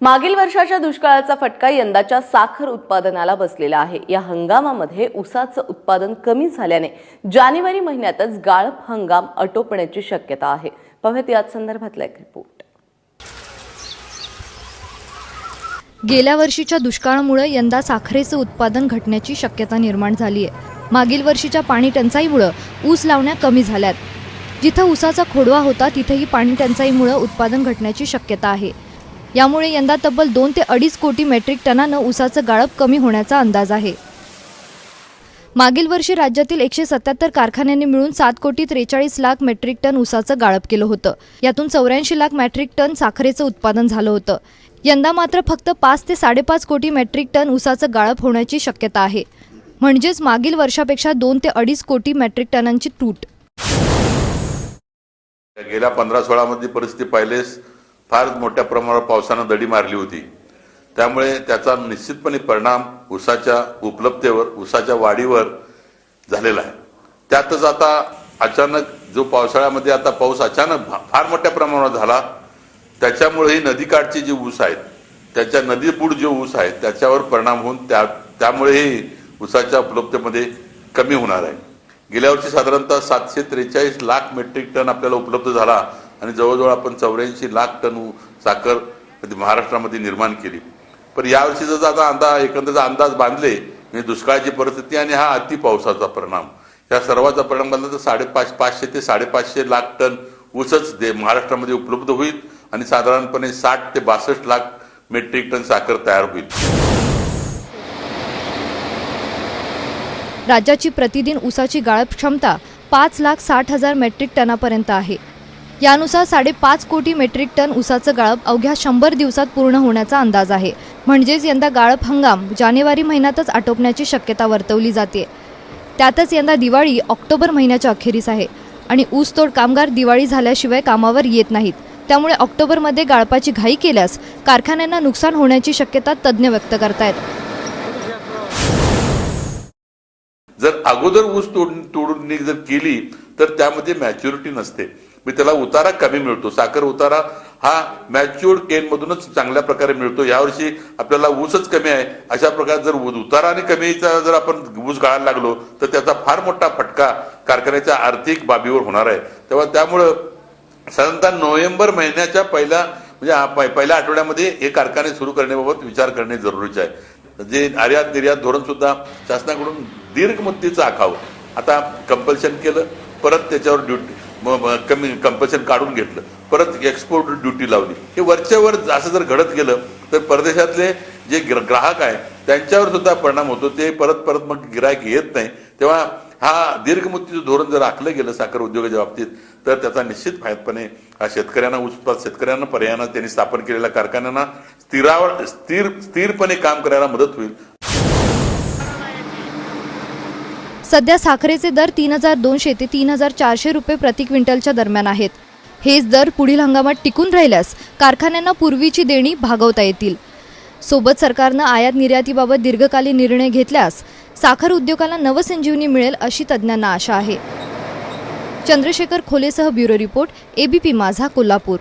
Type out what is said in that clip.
मागील वर्षाच्या दुष्काळाचा फटका यंदाच्या साखर उत्पादनाला बसलेला आहे. या हंगामामध्ये ऊसाचं उत्पादन कमी झाल्याने जानेवारी महिन्यातच गाळप हंगाम आटोपण्याची शक्यता आहे. पाहूयात याच संदर्भातला एक रिपोर्ट गेल्या वर्षीच्या दुष्काळामुळे यंदा साखरेचं उत्पादन घटण्याची शक्यता निर्माण झाली आहे मागील वर्षीच्या पाणी टंचाईमुळे ऊस लावण्या कमी झाल्यात. जिथं ऊसाचा खोडवा होता तिथेही पाणी टंचाईमुळं उत्पादन घटण्याची शक्यता आहे. यामुळे यंदा तब्बल दोन ते अडीच कोटी मेट्रिक टनानं ऊसाचं गाळप कमी होण्याचा अंदाज आहे. मागील वर्षी राज्यातील एकशे सत्याहत्तर कारखान्यांनी मिळून सात कोटी त्रेचाळीस लाख मेट्रिक टन ऊसाचं गाळप केलं होतं. यातून चौऱ्याऐंशी लाख मेट्रिक टन साखरेचं उत्पादन झालं होतं. यंदा मात्र फक्त पाच ते साडेपाच कोटी मेट्रिक टन ऊसाचं गाळप होण्याची शक्यता आहे. म्हणजेच मागील वर्षापेक्षा दोन ते अडीच कोटी मेट्रिक टनांची तूट. गेल्या पंधरा सोळामधली परिस्थिती पाहिलेस फार मोठ्या प्रमाणावर पावसानं दडी मारली होती. त्यामुळे त्याचा निश्चितपणे परिणाम ऊसाच्या उपलब्धतेवर ऊसाच्या वाढीवर झालेला आहे. त्यातच आता अचानक जो पावसाळ्यामध्ये आता पाऊस अचानक फार मोठ्या प्रमाणावर झाला त्याच्यामुळे ही नदीकाठचे जे ऊस आहेत त्याच्या नदीपूड जे ऊस आहेत त्याच्यावर परिणाम होऊन त्या त्यामुळेही ऊसाच्या उपलब्धतेमध्ये कमी होणार आहे. गेल्या वर्षी साधारणतः सातशे त्रेचाळीस लाख मेट्रिक टन आपल्याला उपलब्ध झाला. आणि जवळजवळ आपण चौऱ्याऐंशी लाख टन साखर महाराष्ट्रामध्ये निर्माण केली. पण यावर्षी जर आता अंदाज एकंदर अंदाज बांधले म्हणजे दुष्काळाची परिस्थिती आणि हा अति पावसाचा परिणाम. या सर्वाचा परिणाम बांधला तर साडेपाच पाचशे ते साडेपाचशे लाख टन ऊसच दे महाराष्ट्रामध्ये उपलब्ध होईल आणि साधारणपणे साठ ते बासष्ट लाख मेट्रिक टन साखर तयार होईल. राज्याची प्रतिदिन ऊसाची गाळप क्षमता पाच लाख साठ हजार मेट्रिक टनापर्यंत आहे. यानुसार साडेपाच कोटी मेट्रिक टन ऊसाचं गाळप अवघ्या शंभर दिवसात पूर्ण होण्याचा अंदाज आहे. म्हणजेच यंदा गाळप हंगाम जानेवारी महिन्यातच आटोपण्याची शक्यता वर्तवली जाते. त्यातच यंदा दिवाळी ऑक्टोबर महिन्याच्या अखेरीस आहे आणि ऊसतोड कामगार दिवाळी झाल्याशिवाय कामावर येत नाहीत. त्यामुळे ऑक्टोबरमध्ये गाळपाची घाई केल्यास कारखान्यांना नुकसान होण्याची शक्यता तज्ज्ञ व्यक्त करतायत. जर अगोदर ऊस तोड तोडणी जर केली तर त्यामध्ये मॅच्युरिटी नसते. मी त्याला उतारा कमी मिळतो. साखर उतारा हा मॅच्युअर्ड केन मधूनच चांगल्या प्रकारे मिळतो. यावर्षी आपल्याला ऊसच कमी आहे. अशा प्रकारे जर उ- उतारा आणि कमीचा जर आपण ऊस गाळायला लागलो तर त्याचा फार मोठा फटका कारखान्याच्या आर्थिक बाबीवर होणार आहे. तेव्हा त्यामुळं साधारणतः नोव्हेंबर महिन्याच्या पहिल्या म्हणजे पहिल्या आठवड्यामध्ये हे कारखाने सुरू करण्याबाबत विचार करणे जरुरीचे आहे. जे आयात निर्यात धोरण सुद्धा शासनाकडून दीर्घ मुदतीचा आखाव. आता कंपल्शन केलं परत त्याच्यावर ड्युटी मग कमी कंपल्शन काढून घेतलं. परत एक्सपोर्ट ड्युटी लावली. हे वरच्या वर असं जर घडत गेलं तर परदेशातले जे ग्राहक आहे त्यांच्यावर सुद्धा परिणाम होतो. ते परत परत मग गिरायक येत नाही. तेव्हा हा दीर्घ मुदतीचं धोरण जर आखलं गेलं साखर उद्योगाच्या बाबतीत तर त्याचा निश्चित फायदपणे हा शेतकऱ्यांना उत्पाद शेतकऱ्यांना पर्यायानं त्यांनी स्थापन केलेल्या कारखान्यांना स्थिरावर स्थिर स्थिरपणे काम करायला मदत होईल. सध्या साखरेचे दर तीन हजार दोनशे ते तीन हजार चारशे रुपये प्रति क्विंटलच्या दरम्यान आहेत. हेच दर पुढील हंगामात टिकून राहिल्यास कारखान्यांना पूर्वीची देणी भागवता येतील. सोबत सरकारनं आयात निर्यातीबाबत दीर्घकालीन निर्णय घेतल्यास साखर उद्योगाला नवसंजीवनी मिळेल अशी तज्ज्ञांना आशा आहे. Chandrashekhar खोलेसह bureau report ABP Majha Kolhapur.